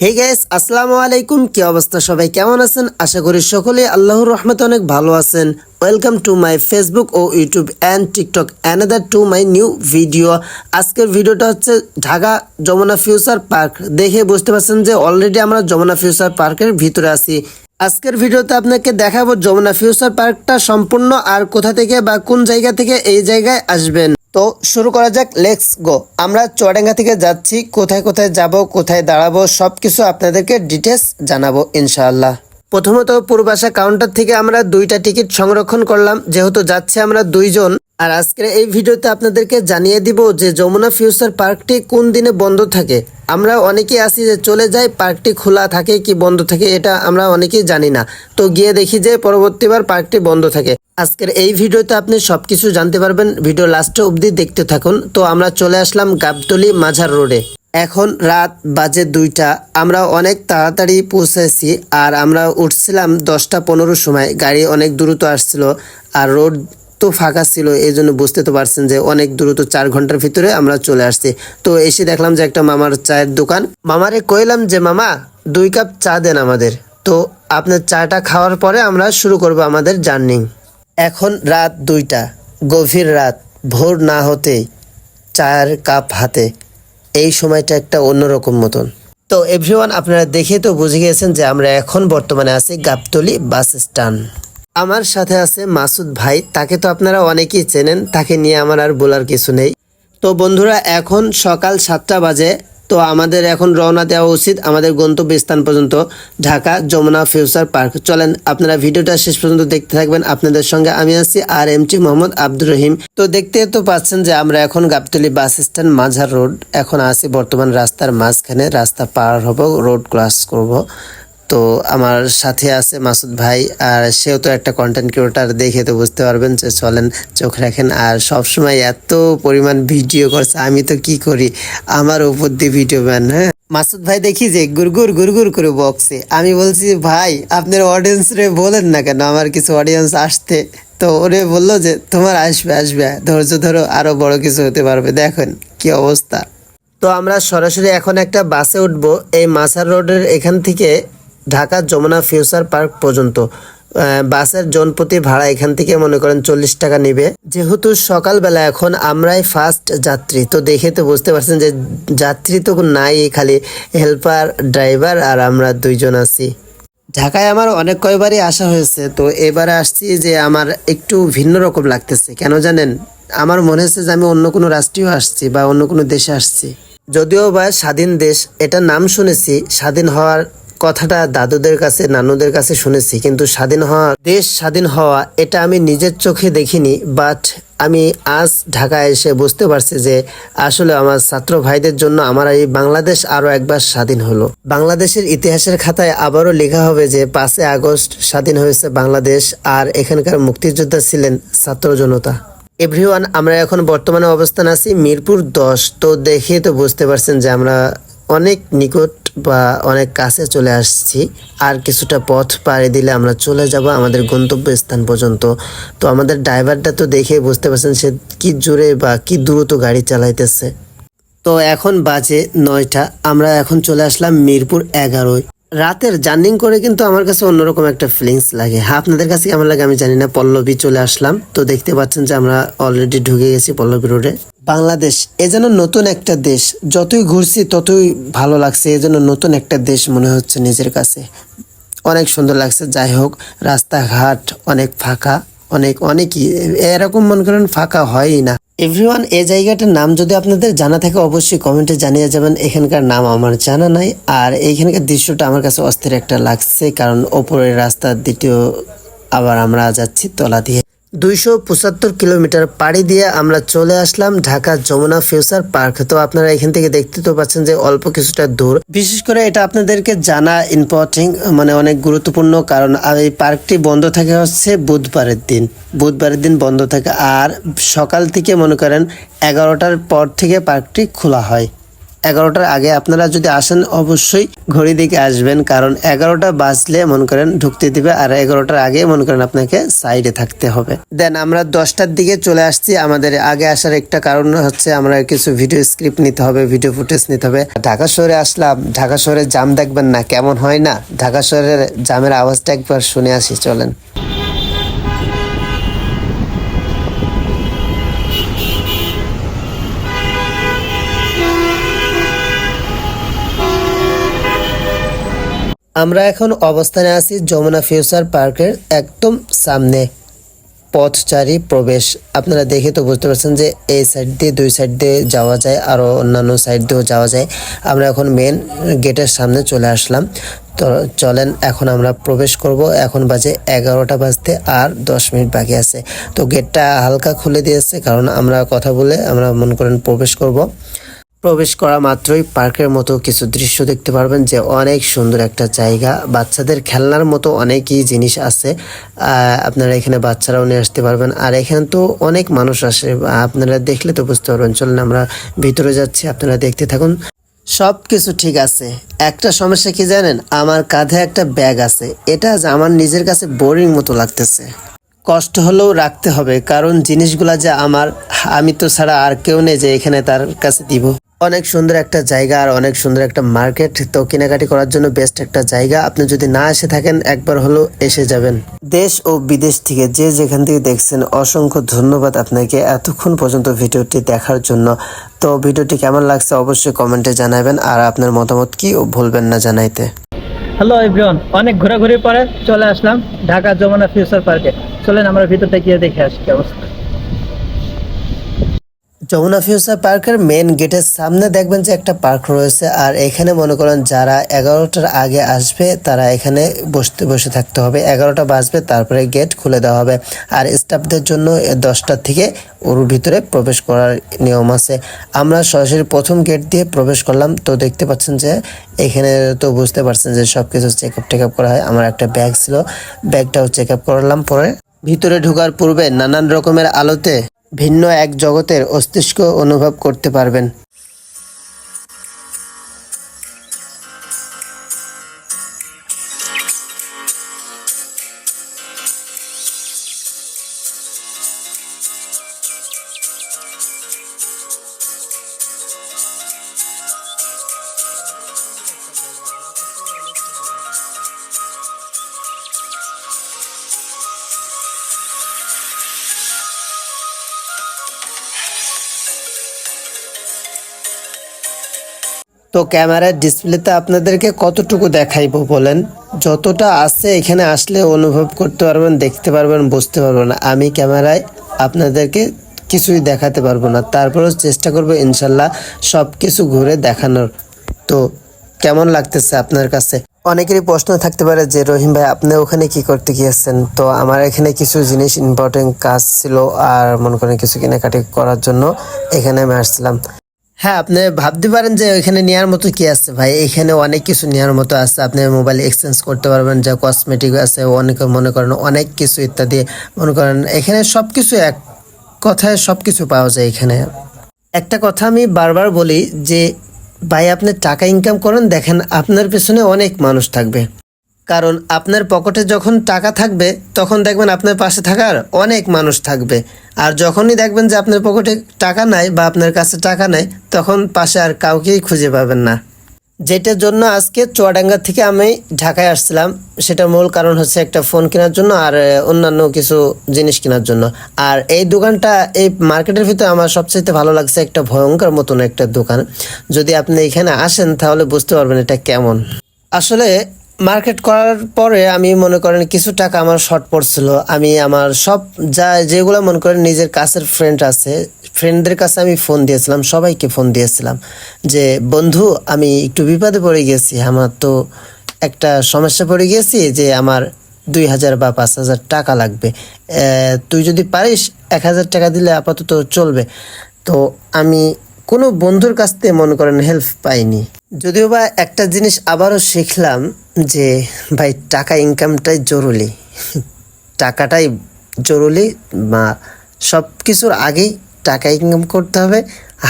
Hey guys আসসালামু আলাইকুম। কি অবস্থা সবাই? কেমন আছেন? আশা করি সকলে আল্লাহর রহমতে অনেক ভালো আছেন। Welcome to my Facebook O YouTube and TikTok another to my new video আজকের ভিডিওটা হচ্ছে ঢাকা যমুনা ফিউচার পার্ক দেখে বুঝতে পারছেন যে অলরেডি আমরা যমুনা ফিউচার পার্কের ভিতরে আছি। আজকের ভিডিওতে আপনাকে দেখাবো যমুনা ফিউচার পার্কটা সম্পূর্ণ আর কোথা থেকে বা কোন জায়গা থেকে এই জায়গায় আসবেন। তো শুরু করা যাক লেটস গো আমরা চুয়াডাঙ্গা থেকে যাচ্ছি, কোথায় কোথায় যাব, কোথায় দাঁড়াবো সব কিছু আপনাদেরকে ডিটেলস জানাব, ইনশাআল্লাহ। প্রথমত পূর্বাশা কাউন্টার থেকে আমরা দুইটা টিকিট সংরক্ষণ করলাম, যেহেতু যাচ্ছে আমরা দুইজন। আর আজকের এই ভিডিওতে আপনাদেরকে জানিয়ে দিব যে যমুনা ফিউচার পার্কটি কোন দিনে বন্ধ থাকে। আমরা অনেকেই আছি যে চলে যাই, পার্কটি খোলা থাকে কি বন্ধ থাকে এটা আমরা অনেকেই জানি না। তো গিয়ে দেখি যে পরবর্তীবার পার্কটি বন্ধ থাকে। আজকের এই ভিডিওতে আপনি সবকিছু জানতে পারবেন। ভিডিও লাস্টে অবধি দেখতে থাকুন। তো আমরা চলে আসলাম গাবতলি মাঝার রোডে। এখন রাত বাজে দুইটা। আমরা অনেক তাড়াতাড়ি পৌঁছেছি আর আমরা উঠছিলাম দশটা পনেরো সময়। গাড়ি অনেক দ্রুত আসছিল। আর রোড তো ফাঁকা ছিল, এই জন্য বুঝতে তো পারছেন যে অনেক দ্রুত চার ঘণ্টার ভিতরে আমরা চলে আসছি। তো এসে দেখলাম যে একটা মামার চায়ের দোকান। মামারে কইলাম যে, মামা, দুই কাপ চা দেন আমাদের। তো আপনার চাটা খাওয়ার পরে আমরা শুরু করব আমাদের জার্নি। এখন রাত দুইটা, গভীর রাত, ভোর না হতেই চায়ের কাপ হাতে। এই সময়টা একটা অন্যরকম মতন। তো এভরিওয়ান, আপনারা দেখে তো বুঝে গিয়েছেন যে আমরা এখন বর্তমানে আছি গাবতলি বাস স্ট্যান্ড। আমার সাথে আছে মাসুদ ভাই, তাকে তো আপনারা অনেকেই চেনেন, তাকে নিয়ে আমার আর বলার কিছু নেই। তো বন্ধুরা, এখন সকাল সাতটা বাজে, তো আমাদের এখন রওনা দেওয়া উচিত আমাদের গন্তব্য স্থান পর্যন্ত, ঢাকা যমুনা ফিউচার পার্ক। চলেন, আপনারা ভিডিওটা শেষ পর্যন্ত দেখতে থাকবেন। আপনাদের সঙ্গে আমি আছি আর এম টি মোহাম্মদ আব্দুর রহিম। তো দেখতে তো পাচ্ছেন যে আমরা এখন Gabtoli bus stand Mazar road, এখন আছি বর্তমান রাস্তার মাঝখানে, রাস্তা পার হব রোড ক্রস করব। তো আমার সাথে আছে মাসুদ ভাই, আর সেও তো একটা কন্টেন্ট ক্রিয়েটার দেখে তো বুঝতে পারবেন যে চলেন চোখ রাখেন। আর সব সময় এত পরিমাণ ভিডিও করছে, আমি তো কি করি? আমার উপর দিয়ে ভিডিও ম্যান হ্যাঁ? মাসুদ ভাই দেখি যে গুরগুর গুরগুর করে বকছে। আমি বলছি, ভাই, আপনার অডিয়েন্স রে বলেন না কেন? আমার কিছু অডিয়েন্স আসতে তো ওরে বলল যে, তোমার আসবে আসবে। ধৈর্য ধরো, আরও বড় কিছু হতে পারবে। দেখেন কি অবস্থা। তো আমরা সরাসরি এখন একটা বাসে উঠবো। এই মাসার রোডের এখান থেকে ঢাকা যমুনা ফিউচার পার্ক পর্যন্ত। বাসের জনপ্রতি ভাড়া এখান থেকে মনে করেন চল্লিশ টাকা নিবে। যেহেতু সকালবেলা এখন আমরাই ফার্স্ট যাত্রী, তো দেখে তো বুঝতে পারছেন যে যাত্রী তো নাই খালি হেল্পার ড্রাইভার আর আমরা দুইজন আছি। ঢাকায় আমার অনেক কয়বারই আসা হয়েছে, তো এবারে আসছি যে আমার একটু ভিন্ন রকম লাগতেছে। কেন জানেন? আমার মনে হচ্ছে যে আমি অন্য কোনো রাষ্ট্রীয় আসছি বা অন্য কোনো দেশে আসছি। যদিও বা স্বাধীন দেশ এটা নাম শুনেছি, স্বাধীন হওয়ার কথাটা দাদুদের কাছে, নানুদের কাছে শুনেছি, কিন্তু স্বাধীন হওয়া, দেশ স্বাধীন হওয়া, এটা আমি নিজের চোখে দেখিনি বাট আমি আজ ঢাকায় এসে বুঝতে পারছি যে আসলে আমার ছাত্র ভাইদের জন্য আমার এই বাংলাদেশ আরও একবার স্বাধীন হলো। বাংলাদেশের ইতিহাসের খাতায় আবারও লেখা হবে যে পাঁচই আগস্ট স্বাধীন হয়েছে বাংলাদেশ, আর এখানকার মুক্তিযোদ্ধা ছিলেন ছাত্র জনতা। এভরিওয়ান, আমরা এখন বর্তমানে অবস্থান আছি মিরপুর দশ, তো দেখে তো বুঝতে পারছেন যে আমরা অনেক নিকট বা অনেক কাছে চলে আসছি। আর কিছুটা পথ পাড়ি দিলে আমরা চলে যাব আমাদের গন্তব্য স্থান পর্যন্ত। তো আমাদের ড্রাইভারটা তো দেখে বুঝতে পারছেন সে কি জোরে বা কি দ্রুত গাড়ি চালাইতেছে। তো এখন বাজে নয়টা, আমরা এখন চলে আসলাম মিরপুর এগারোয়। রাতের জার্নিং করে কিন্তু আমার কাছে অন্যরকম একটা ফিলিংস লাগে। হ্যাঁ আপনাদের কাছে কেমন লাগে আমি জানি না, পল্লবী চলে আসলাম। তো দেখতে পাচ্ছেন যে আমরা অলরেডি ঢুকে গেছি পল্লবী রোডে বাংলাদেশ, এ যেন নতুন একটা দেশ। যতই ঘুরছি, ততই ভালো লাগছে। এ যেন নতুন একটা দেশ মনে হচ্ছে নিজের কাছে। অনেক সুন্দর লাগছে। যাই হোক, রাস্তাঘাট অনেক ফাঁকা, অনেক, অনেকই। এরকম মনে করেন ফাঁকা হয়ই না। এভরিওয়ান এই জায়গাটার নাম যদি আপনাদের জানা থাকে, অবশ্যই কমেন্টে জানিয়ে যাবেন। এখানকার নাম আমার জানা নাই। আর এইখানকার দৃশ্যটা আমার কাছে অস্থির একটা লাগছে, কারণ ওপরের রাস্তার দ্বিতীয় আবার আমরা যাচ্ছি, তলা দিয়ে দুইশো পঁচাত্তর কিলোমিটার পাড়ি দিয়ে আমরা চলে আসলাম ঢাকা যমুনা ফিউচার পার্ক। তো আপনারা এখান থেকে দেখতে তো পাচ্ছেন যে অল্প কিছুটা দূর। বিশেষ করে এটা আপনাদেরকে জানা ইম্পর্টেন্ট মানে অনেক গুরুত্বপূর্ণ, কারণ আর এই পার্কটি বন্ধ থাকে হচ্ছে বুধবারের দিন। বুধবারের দিন বন্ধ থাকে, আর সকাল থেকে মনে করেন এগারোটার পর থেকে পার্কটি খোলা হয়। এগারোটার আগে আপনারা যদি আসেন, অবশ্যই ঘড়ি দিকে আসবেন, কারণ এগারোটা বাজলে মনে করেন ঢুকতে দিবে, আর এগারোটার আগে মনে করেন আপনাকে সাইডে থাকতে হবে। দেন আমরা দশটার দিকে চলে আসছি। আমাদের আগে আসার একটা কারণ হচ্ছে আমরা কিছু ভিডিও স্ক্রিপ্ট নিতে হবে, ভিডিও ফুটেজ নিতে হবে। ঢাকা শহরে আসলাম। ঢাকা শহরে জাম দেখবেন না, কেমন হয় না? ঢাকা শহরের জামের আওয়াজটা একবার শুনে আসি, চলেন। আমরা এখন অবস্থানে আছি যমুনা ফিউচার পার্কের একদম সামনে পথচারী প্রবেশ। আপনারা দেখে তো বুঝতে পারছেন যে এই সাইড দিয়ে, দুই সাইড দিয়ে যাওয়া যায় আরও অন্যান্য সাইড দিয়েও যাওয়া যায়। আমরা এখন মেন গেটের সামনে চলে আসলাম। তো চলেন, এখন আমরা প্রবেশ করব। এখন বাজে এগারোটা বাজতে আর দশ মিনিট বাকি আছে। তো গেটটা হালকা খুলে দিয়েছে, কারণ আমরা কথা বলে আমরা মন করেন প্রবেশ করব। প্রবেশ করা মাত্রই পার্কের মতো কিছু দৃশ্য দেখতে পারবেন যে অনেক সুন্দর একটা জায়গা। বাচ্চাদের খেলনার মতো অনেকই জিনিস আছে। আপনারা এখানে বাচ্চারাও নিয়ে আসতে পারবেন। আর এখানে তো অনেক মানুষ আসে। আপনারা দেখলে তো বুঝতে পারবেন। চলুন আমরা ভিতরে যাচ্ছি। আপনারা দেখতে থাকুন। সব কিছু ঠিক আছে। একটা সমস্যা কি জানেন? আমার কাঁধে একটা ব্যাগ আছে। এটা আমার নিজের কাছে বোরিং মতো লাগতেছে। কষ্ট হলেও রাখতে হবে। কারণ জিনিসগুলা যে আমার, আমি তো ছাড়া আর কেউ নেই যে এখানে তার কাছে দিব। অনেক সুন্দর একটা জায়গা আর অনেক সুন্দর একটা মার্কেট। তো কেনাকাটি করার জন্য বেস্ট একটা জায়গা। আপনি যদি না এসে থাকেন, একবার হলেও এসে যাবেন। দেশ ও বিদেশ থেকে যে যেখান থেকে দেখছেন, অসংখ্য ধন্যবাদ আপনাকে এতক্ষণ পর্যন্ত ভিডিওটি দেখার জন্য। তো ভিডিওটি কেমন লাগছে অবশ্যই কমেন্টে জানাবেন আর আপনার মতামত কি ভুলবেন না জানাইতে। হ্যালো এভরিওয়ান অনেক ঘোরাঘুরির পরে চলে আসলাম ঢাকা যমুনা ফিউচার পার্কে। চলেন আমরা ভিতরটা গিয়ে দেখে আসি অবস্থা। যমুনা ফিউচার পার্কের মেন গেটের সামনে দেখবেন যে একটা পার্ক রয়েছে, আর এখানে মনে করেন যারা এগারোটার আগে আসবে, তারা এখানে বসতে, বসে থাকতে হবে। এগারোটা বাজবে, তারপরে গেট খুলে দেওয়া হবে। আর স্টাফদের জন্য দশটা থেকে ওর ভিতরে প্রবেশ করার নিয়ম আছে। আমরা সরাসরি প্রথম গেট দিয়ে প্রবেশ করলাম, তো দেখতে পাচ্ছেন যে এখানে তো বুঝতে পারছেন যে সব কিছু চেক আপ টেক আপ করা হয়। আমার একটা ব্যাগ ছিল ব্যাগটাও চেক আপ করলাম। পরে ভিতরে ঢোকার পূর্বে নানান রকমের আলোতে ভিন্ন এক জগতের অস্তিষ্ক অনুভব করতে পারবেন। তো ক্যামেরার ডিসপ্লেতে আপনাদেরকে কতটুকু দেখাইবো বলেন? যতটা আছে এখানে আসলে অনুভব করতে পারবেন, দেখতে পারবেন, বুঝতে পারবেন আমি ক্যামেরায় আপনাদেরকে কিছুই দেখাতে পারব না। তারপরেও চেষ্টা করব ইনশাল্লাহ সব কিছু ঘুরে দেখানোর। তো কেমন লাগতেছে আপনার কাছে? অনেকেরই প্রশ্ন থাকতে পারে যে, রহিম ভাই, আপনি ওখানে কি করতে গিয়েছেন? তো আমার এখানে কিছু জিনিস ইম্পর্টেন্ট কাজ ছিল, আর মনে করেন কিছু কেনাকাটি করার জন্য এখানে আমি আসছিলাম। হ্যাঁ আপনি ভাবতে পারেন যে ওইখানে নেওয়ার মতো কি আছে? ভাই, এখানে অনেক কিছু নেওয়ার মতো আছে। আপনি মোবাইল এক্সচেঞ্জ করতে পারবেন, যা কসমেটিক আছে, অনেকে মনে করেন অনেক কিছু ইত্যাদি। মনে করেন এখানে সব কিছু এক কথায় সব কিছু পাওয়া যায় এখানে। একটা কথা আমি বারবার বলি যে, ভাই, আপনি টাকা ইনকাম করেন, দেখেন আপনার পেছনে অনেক মানুষ থাকবে। কারণ আপনার পকেটে যখন টাকা থাকবে, তখন দেখবেন আপনার পাশে থাকার অনেক মানুষ থাকবে। আর যখনই দেখবেন যে আপনার পকেটে টাকা নাই বা আপনার কাছে টাকা নাই, তখন পাশে আর কাউকেই খুঁজে পাবেন না। যেটার জন্য আজকে চুয়াডাঙ্গা থেকে আমি ঢাকায় আসছিলাম, সেটার মূল কারণ হচ্ছে একটা ফোন কেনার জন্য আর অন্যান্য কিছু জিনিস কেনার জন্য। আর এই দোকানটা, এই মার্কেটের ভিতরে আমার সবচেয়ে ভালো লাগছে একটা ভয়ঙ্কর মতন একটা দোকান। যদি আপনি এখানে আসেন, তাহলে বুঝতে পারবেন এটা কেমন। আসলে মার্কেট করার পরে আমি মনে করেন কিছু টাকা আমার শর্ট পড়ছিল। আমি আমার সব যা, যেগুলো মনে করেন নিজের কাছের ফ্রেন্ড আছে ফ্রেন্ডদের কাছে আমি ফোন দিয়েছিলাম, সবাইকে ফোন দিয়েছিলাম যে, বন্ধু, আমি একটু বিপদে পড়ে গেছি, আমার তো একটা সমস্যা পড়ে গেছি যে, আমার দুই হাজার বা পাঁচ হাজার টাকা লাগবে। তুই যদি পারিস, এক হাজার টাকা দিলে আপাতত চলবে। তো আমি কোনো বন্ধুর কাছ থেকে মনে করেন হেল্প পাইনি। যদিও বা একটা জিনিস আবারও শিখলাম যে, ভাই, টাকা ইনকামটাই জরুরি। টাকাটাই জরুরি বা সব কিছুর আগেই টাকা ইনকাম করতে হবে।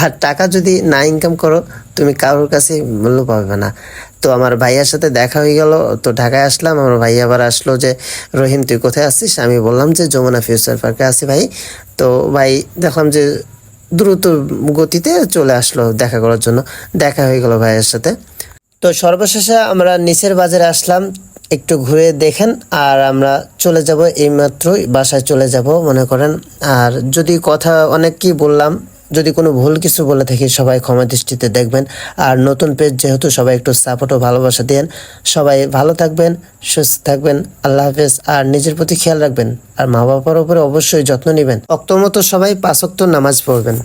আর টাকা যদি না ইনকাম করো, তুমি কারোর কাছে মূল্য পাবে না। তো আমার ভাইয়ার সাথে দেখা হয়ে গেল, তো ঢাকায় আসলাম। আমার ভাই আবার আসলো যে, রহিম, তুই কোথায় আসছিস আমি বললাম যে, যমুনা ফিউচার পার্কে আছি ভাই। তো ভাই, দেখলাম যে দ্রুত গতিতে চলে আসলো দেখা করার জন্য। দেখা হয়ে গেল ভাইয়ের সাথে। তো সর্বশেষে আমরা নিচের বাজারে আসলাম, একটু ঘুরে দেখেন, আর আমরা চলে যাব এইমাত্রই বাসায় চলে যাব, মনে করেন। আর যদি কথা অনেক কি বললাম যদি কোনো ভুল কিছু বলে থাকি, সবাই ক্ষমা দৃষ্টিতে দেখবেন। আর নতুন পেজ যেহেতু সবাই একটু সাপোর্ট ও ভালোবাসা দেন, সবাই ভালো থাকবেন, সুস্থ থাকবেন, আল্লাহ হাফেজ। আর নিজের প্রতি খেয়াল রাখবেন, আর মা বাবার উপরে অবশ্যই যত্ন নেবেন। অক্ত মতো সবাই পাঁচক্ত নামাজ পড়বেন।